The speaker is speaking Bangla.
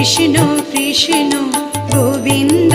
কৃষ্ণ কৃষ্ণ গোবিন্দ